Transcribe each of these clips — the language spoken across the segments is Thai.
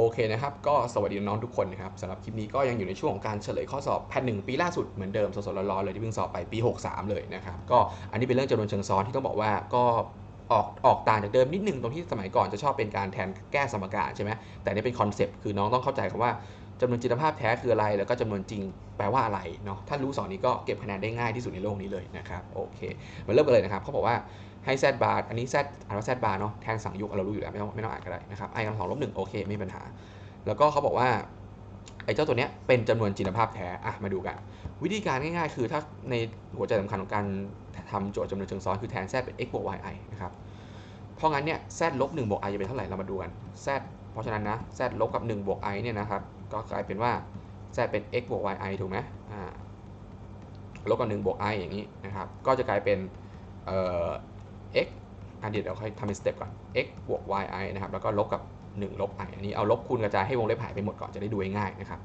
โอเคนะครับ ก็สวัสดีน้องๆทุกคนนะครับสำหรับคลิปนี้ก็ยังอยู่ในช่วงของการเฉลยข้อสอบแพทหนึ่งปีล่าสุดเหมือนเดิมสดๆร้อนๆเลยที่เพิ่งสอบไปปี 63 เลยนะครับ ก็อันนี้เป็นเรื่องจำนวนเชิงซ้อนที่ต้องบอกว่าก็ ออกออกต่างจากเดิมนิดนึงตรงที่สมัยก่อนจะชอบเป็นการแทนแก้สมการใช่ไหมแต่นี่เป็นคอนเซปต์คือน้องต้องเข้าใจคำว่าจำนวนจิตภาพแท้คืออะไร แล้วก็จำนวนจริงแปลว่าอะไรเนาะถ้ารู้สองนี้ก็เก็บคะแนนได้ง่ายที่สุดในโลกนี้เลยนะครับโอเคมาเริ่มกันเลยนะครับเขาบอกว่าให้ z bar อันนี้ z อ่านว่า z bar เนาะแทนสั่งยุกเรารู้อยู่แล้วไม่ต้องไม่ต้องอ่านก็ได้นะครับ i กำลังสองลบหนึ่งโอเคไม่มีปัญหา แล้วก็เขาบอกว่าไอ้เจ้าตัวเนี้ยเป็นจำนวนจินภาพแท้อะมาดูกัน วิธีการง่ายๆ คือถ้าในหัวใจสำคัญของการ ทำโจทย์จำนวนเชิงซ้อนคือแทน z เป็น x บวก y i นะครับ เพราะงั้นเนี่ย z ลบ1บวก i จะเป็นเท่าไหร่เรามาดูกัน z เพราะฉะนั้นนะ z ลบกับ1บวก i เนี่ยนะครับ ก็กลายเป็นว่า z เป็น x บวก y i ถูกไหมอ่า ลบกับ1บวก i อย่างนี้นะครับ ก็จะกลายเป็นเอ่อ x อันเดียวเราค่อยทำเป็นสเต็ปก่อน x บวก y i นะครับ แล้วก็ลบกับ 1 ลบ i อันนี้เอาลบคูณกระจายให้วงเล็บหายไปหมดก่อนจะได้ดูง่ายนะครับ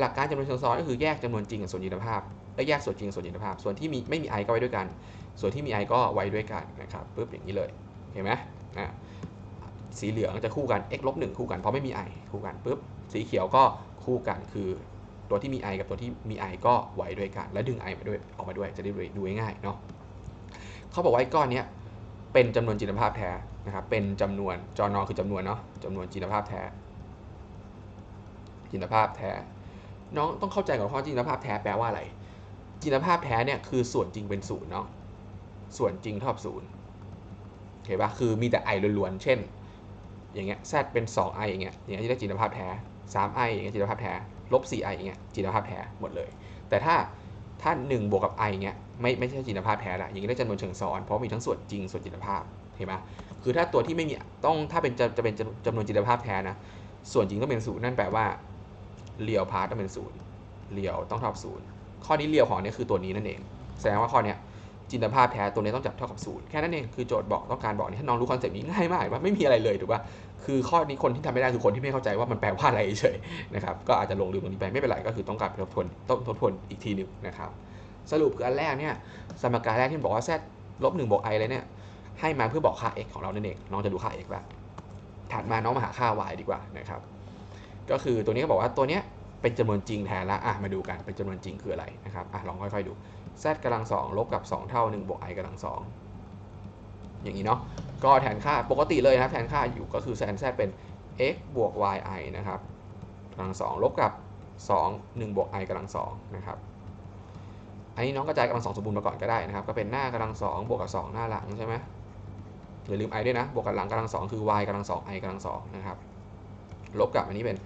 หลักการจำนวนเชิงซ้อนก็คือแยกจำนวนจริงกับส่วนยินภาพและแยกส่วนจริงส่วนยินภาพ ส่วนที่มีไม่มี i ก็ไว้ด้วยกัน ส่วนที่มี i ก็ไว้ด้วยกันนะครับปุ๊บอย่างนี้เลยเห็นไหมนะสีเหลืองจะคู่กัน x ลบ1คู่กันเพราะไม่มี i คู่กันปุ๊บสีเขียวก็คู่กันคือตัวที่มี i กับตัวที่มี i ก็ไว้ด้วยกัน และดึง i มาด้วยออกมาด้วยจะได้ดูง่ายเนาะเขาบอกว่าก้อนนี้เป็นจำนวนจินภาพแท้นะครับเป็นจำนวนจอนอคือจำนวนเนาะจำนวนจินภาพแท้จินภาพแท้ น้องต้องเข้าใจก่อนว่าจินภาพแท้แปลว่าอะไรจินภาพแท้เนี่ยคือส่วนจริงเป็นศูนย์เนาะส่วนจริงเท่ากับศูนย์โอเคปะคือมีแต่ i ล้วนๆเช่น อย่างเงี้ย z เป็น 2i อย่างเงี้ยอย่างเงี้ยจะได้จินภาพแท้ 3i อย่างเงี้ยจินภาพแท้ลบ 4i อย่างเงี้ยจินภาพแท้หมดเลย แต่ถ้าถ้า 1 บวกกับ i เงี้ยไม่ไม่ใช่จินภาพแท้ละอย่างนี้ยได้จำนวนเชิงซ้อนเพราะมีทั้งส่วนจริงส่วนจินภาพเห็นไหมคือถ้าตัวที่ไม่มีต้องถ้าเป็นจะจะเป็นจำนวนจินภาพแท้นะ ส่วนจริงต้องเป็นศูนย์นั่นแปลว่า เรียวพาร์ตต้องเป็นศูนย์เรียวต้องเท่ากับศูนย์ข้อนี้เรียวของเนี่ยคือตัวนี้นั่นเอง แสดงว่าข้อเนี้ยจินตภาพแท้ตัวนี้ต้องจับเท่ากับศูนย์แค่นั้นเองคือโจทย์บอกต้องการบอกนี่ถ้าน้องรู้คอนเซปต์นี้ง่ายมากว่าไม่มีอะไรเลยถูกป่ะคือข้อนี้คนที่ทำไม่ได้คือคนที่ไม่เข้าใจว่ามันแปลว่าอะไรเฉยนะครับก็อาจจะลงลืมตรงนี้ไปไม่เป็นไรก็คือต้องการทบทวนต้องทบทวนอีกทีหนึ่งนะครับสรุปคืออันแรกเนี่ยสมการแรกที่บอกว่า z ลบหนึ่งบวก i เลยเนี่ยให้มาเพื่อบอกค่า x ของเรานั่นเองน้องจะดูค่า x แล้วถัดมาน้องมาหาค่า y ดีกว่านะครับ ก็คือตัวนี้ก็บอกว่าตัวเนี้ยเป็นจำนวนจริงแทนละอะมาดูกันเป็นจำนวนจริงคืออะไรนะครับอะลองค่อยๆดู z กำลังสองลบกับ 2 เท่า1บวก i กำลังสองอย่างนี้เนาะก็แทนค่าปกติเลยนะครับแทนค่าอยู่ก็คือแทน z เป็น x บวก y i นะครับกำลังสองลบกับ 2 1บวก i กำลังสองนะครับอันนี้น้องกระจายกำลังสองสมบูรณ์มาก่อนก็ได้นะครับ ก็เป็นหน้ากำลังสองบวกกับ 2 หน้าหลังใช่ไหมอย่าลืม i ด้วยนะ บวกกับหลังกำลังสองคือ y กำลังสอง i กำลังสองนะครับ ลบกับอันนี้เป็น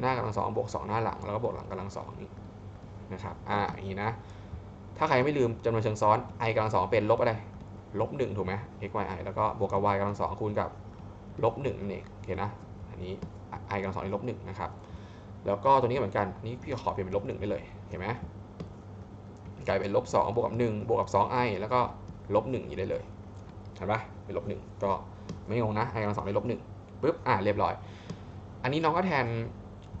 หน้ากำลังสองบวก2หน้าหลัง แล้วก็บวกหลังกำลังสองนี่นะครับ อ่าอย่างนี้นะ ถ้าใครไม่ลืมจำนวนเชิงซ้อน i กำลังสองเป็นลบอะไร ลบหนึ่งถูกไหม x y i แล้วก็บวกกับ y กำลังสองคูณกับลบหนึ่งนี่โอเคนะ อันนี้ i กำลังสองนี่ลบหนึ่งนะครับ แล้วก็ตัวนี้เหมือนกัน นี่พี่ขอเปลี่ยนเป็นลบหนึ่งได้เลย เห็นไหมกลายเป็นลบสองบวกกับหนึ่งบวกกับสอง i แล้วก็ลบหนึ่งนี้ได้เลยเห็นปะเป็นลบหนึ่งก็ไม่งงนะ i กำลังสองเป็นลบหนึ่งปุ๊บ อ่าเรียบร้อย นนี้น้องก็แทน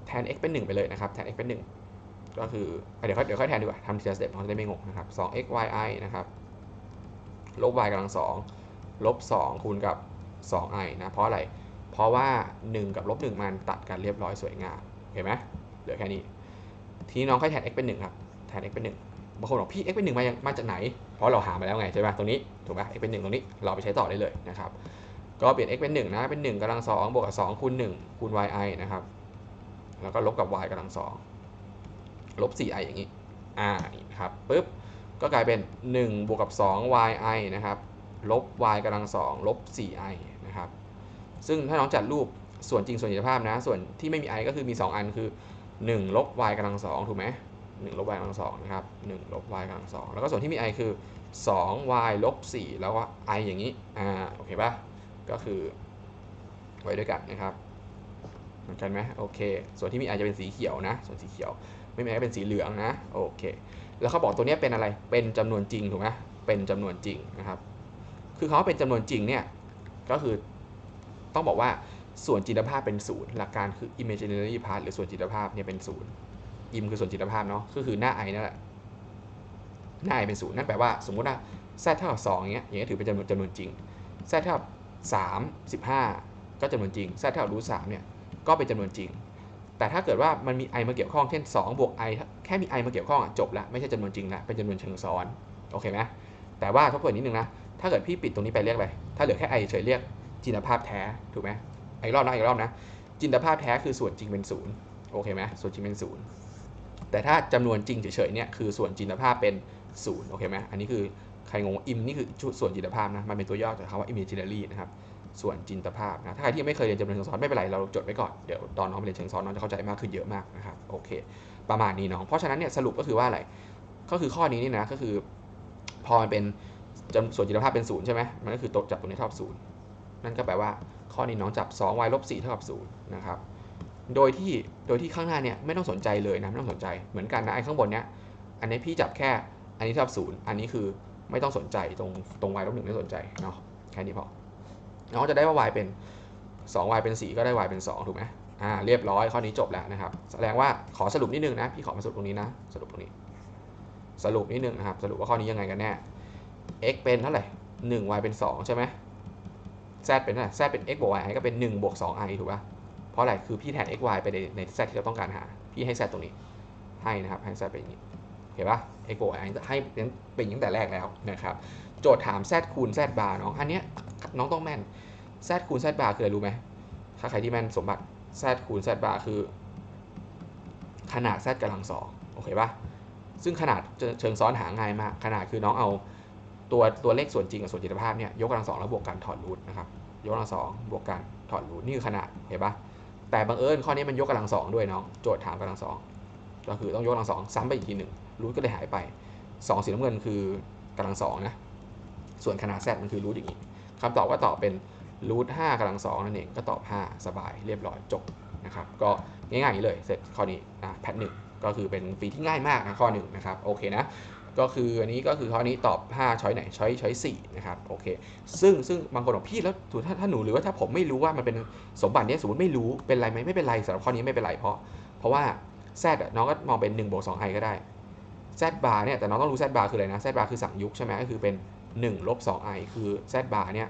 แทน x เป็นหนึ่งไปเลยนะครับ แทน x เป็นหนึ่งก็คือเดี๋ยวค่อยเดี๋ยวค่อยแทนดีกว่าทำทีละสเต็ปเราจะได้ไม่งงนะครับ 2 x y i นะครับ ลบ y กำลัง2ลบ 2 คูณกับ 2 i นะ เพราะอะไร เพราะว่า 1 กับลบ 1 มันตัดกันเรียบร้อยสวยงามเห็นไหมเหลือแค่นี้ ทีนี้น้องค่อยแทน x เป็น 1 ครับ แทน x เป็น 1 บางคนบอกพี่ x เป็น 1 มามาจากไหน เพราะเราหามาแล้วไงใช่ไหมตรงนี้ ถูกไหม x เป็น 1 ตรงนี้ เราไปใช้ต่อได้เลยนะครับ ก็เปลี่ยน x เป็น 1 นะ เป็น 1กำลัง2บวกกับ2คูณ1คูณ y i นะครับ แล้วก็ลบกับ y กำลัง2ลบ 4i อย่างนี้ อ่าครับปุ๊บ ก็กลายเป็น 1 บวกกับ 2 yi นะครับ ลบ y กำลัง2ลบ 4i นะครับ ซึ่งถ้าน้องจัดรูปส่วนจริงส่วนจิตภาพนะ ส่วนที่ไม่มี i ก็คือมี 2 อันคือ 1 ลบ y กำลัง2ถูกไหม1ลบ y กำลัง2นะครับ1ลบ y กำลัง2แล้วก็ส่วนที่มี i คือ 2y ลบ4แล้วก็ i อย่างนี้ อ่า โอเคป่ะ ก็คือไว้ด้วยกันนะครับเหมือนกันไหมโอเค ส่วนที่มี i จจะเป็นสีเขียวนะ ส่วนสีเขียว ไม่มีอะเป็นสีเหลืองนะโอเค แล้วเขาบอกตัวนี้เป็นอะไรเป็นจำนวนจริงถูกไหมเป็นจำนวนจริงนะครับ คือเขาเป็นจำนวนจริงเนี่ยก็คือต้องบอกว่าส่วนจิตภาพเป็นศูนย์หลักการคือ imaginary part หรือส่วนจิตภาพเนี่ยเป็นศูนย์ im คือส่วนจิตภาพเนาะก็คือหน้า i นั่นแหละหน้า i เป็นศูนย์นั่นแปลว่าสมมุติว่า z เท่ากับ2อย่างเงี้ยอย่างเงี้ยถือเป็นจำนวนจำนวนจริง z เท่ากับ 3 15 ก็จำนวนจริง z เท่ากับรูท3เนี่ยก็เป็นจำนวนจริง แต่ถ้าเกิดว่ามันมี i มาเกี่ยวข้องเช่น2บวก i แค่มี i มาเกี่ยวข้องจบละไม่ใช่จำนวนจริงละเป็นจำนวนเชิงซ้อนโอเคไหมแต่ว่าทบทวนนิดนึงนะถ้าเกิดพี่ปิดตรงนี้ไปเรียกอะไรถ้าเหลือแค่ i เฉยเรียกจินตภาพแท้ถูกไหมอีกรอบนะอีกรอบนะ จินตภาพแท้คือส่วนจริงเป็นศูนย์โอเคไหมส่วนจริงเป็นศูนย์แต่ถ้าจำนวนจริงเฉยๆเนี่ยคือส่วนจินตภาพเป็นศูนย์โอเคไหมอันนี้คือ ใครงงอิมนี่คือส่วนจินตภาพนะ มันเป็นตัวย่อจากคำว่า imaginary นะครับ ส่วนจินตภาพนะ ถ้าใครที่ยังไม่เคยเรียนจำนวนเชิงซ้อนไม่เป็นไร เราจดไว้ก่อน เดี๋ยวตอนน้องไปเรียนเชิงซ้อนน้องจะเข้าใจมากขึ้นเยอะมากนะครับ โอเค ประมาณนี้น้อง เพราะฉะนั้นเนี่ยสรุปก็คือว่าอะไร ก็คือข้อนี้นี่นะ ก็คือ พอมันเป็นส่วนจินตภาพเป็นศูนย์ใช่ไหมมันก็คือตกจับตรงนี้เท่ากับศูนย์นั่นก็แปลว่าข้อนี้น้องจับ 2y ลบ4เท่ากับศูนย์นะครับ โดยที่ โดยที่ข้างหน้าเนี่ยไม่ต้องสนใจเลยนะไม่ต้องสนใจ เหมือนกันนะไอ้ข้างบนเนี้ย อันนี้พี่จับแค่ อันนี้เท่ากับศูนย์อันนี้คือ ไม่ต้องสนใจตรงตรง y ลบหนึ่งไม่สนใจเนาะแค่นี้พอเน้องจะได้ว่า y เป็น 2y เป็น 4 ก็ได้ y เป็น 2 ถูกไหมอ่าเรียบร้อยข้อนี้จบแล้วนะครับ แสดงว่าขอสรุปนิดนึงนะ พี่ขอมาสรุปตรงนี้นะ สรุปตรงนี้ สรุปนิดนึงนะครับ สรุปว่าข้อนี้ยังไงกันแน่ x เป็นเท่าไหร่ 1y เป็น 2 ใช่ไหม z เป็นเท่าไหร่ z เป็น x บวก y ก็เป็น1บวก 2i ถูกป่ะ เพราะอะไร คือพี่แทน x y ไปในใน z ที่เราต้องการหา พี่ให้ z ตรงนี้ ให้นะครับ ให้ z เป็นอย่างนี้เห็นป่ะ x บวกให้เป็นตั้งแต่แรกแล้วนะครับ โจทย์ถาม z คูณ z บาร์น้องอันเนี้ยน้องต้องแม่น z คูณ z บาร์คืออะไรรู้ไหมถ้าใครที่แม่นสมบัติ z คูณ z บาร์คือ ขนาด z กำลังสองโอเคป่ะซึ่งขนาดเชิงซ้อนหาง่ายมาก ขนาดคือน้องเอาตัวตัวเลขส่วนจริงกับส่วนจิตภาพเนี่ยยกกำลังสองแล้วบวกกันถอดรูทนะครับยกกำลังสองบวกกันถอดรูทนี่คือขนาดเห็นป่ะแต่บังเอิญข้อนี้มันยกกำลังสองด้วยน้องโจทย์ถามกำลังสองก็คือต้องยกกำลังสองซ้ำไปอีกทีหนึ่ง รูทก็เลยหายไปสองสีน้ำเงินคือกำลังสองนะ ส่วนขนาด z มันคือรูทอย่างนี้คำตอบก็ตอบเป็นรูทห้ากำลังสองนั่นเองก็ตอบ 5 สบายเรียบร้อยจบนะครับ ก็ง่ายๆอย่างนี้เลยเสร็จข้อนี้นะแพทหนึ่งก็คือเป็นฟีที่ง่ายมากนะข้อหนึ่งนะครับโอเคนะก็คืออันนี้ก็คือข้อนี้ตอบ 5 ช้อยไหนช้อยช้อยสี่นะครับโอเคซึ่งซึ่งบางคนบอกพี่แล้วถ้าถ้าหนูหรือว่าถ้าผมไม่รู้ว่ามันเป็นสมบัติเนี้ยสมมติไม่รู้เป็นไรไหมไม่เป็นไรสำหรับข้อนี้ไม่เป็นไรเพราะ เพราะว่า z อะน้องก็มองเป็น1บวก2 i ก็ได้ z bar เนี่ยแต่น้องต้องรู้ z bar คืออะไรนะ z bar คือสั่งยุกใช่ไหมก็คือเป็น1ลบ 2 i คือ z bar เนี่ย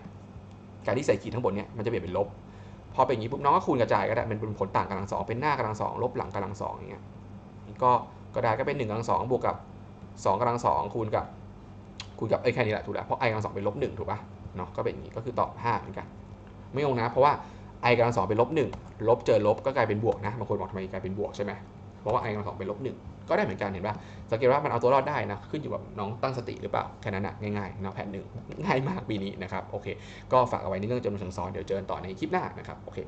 การที่ใส่ขีดทั้งบนเนี่ยมันจะเปลี่ยนเป็นลบ พอเป็นอย่างนี้ปุ๊บน้องก็คูณกระจายก็ได้มันเป็นผลต่างกำลังสองเป็นหน้ากำลังสองลบหลังกำลังสองอย่างเงี้ยก็ก็ได้ก็เป็น1กำลังสองบวกกับ2กำลังสองคูณกับคูณกับไอ้แค่นี้แหละถูกแล้วเพราะ i กำลังสองเป็นลบหนึ่งถูกป่ะเนาะก็เป็นอย่างนี้ก็คือตอบ5เหมือนกัน ไม่งงนะ เพราะว่า i กำลังสองเป็นลบหนึ่งลบเจอลบก็กลายเป็นบวกนะบางคนบอกทำไมกลายเป็นบวกใช่ไหมเพราะว่า i กำลังสองเป็นลบหนึ่ง ก็ได้เหมือนกันเห็นป่ะสังเกตว่ามันเอาตัวรอดได้นะขึ้นอยู่กับน้องตั้งสติหรือเปล่าแค่นั้นนะง่ายๆนะแผนหนึ่งง่ายมากปีนี้นะครับโอเค ก็ฝากเอาไว้ในเรื่องจำนวนสังสอนเดี๋ยวเจอกันต่อในคลิปหน้านะครับโอเค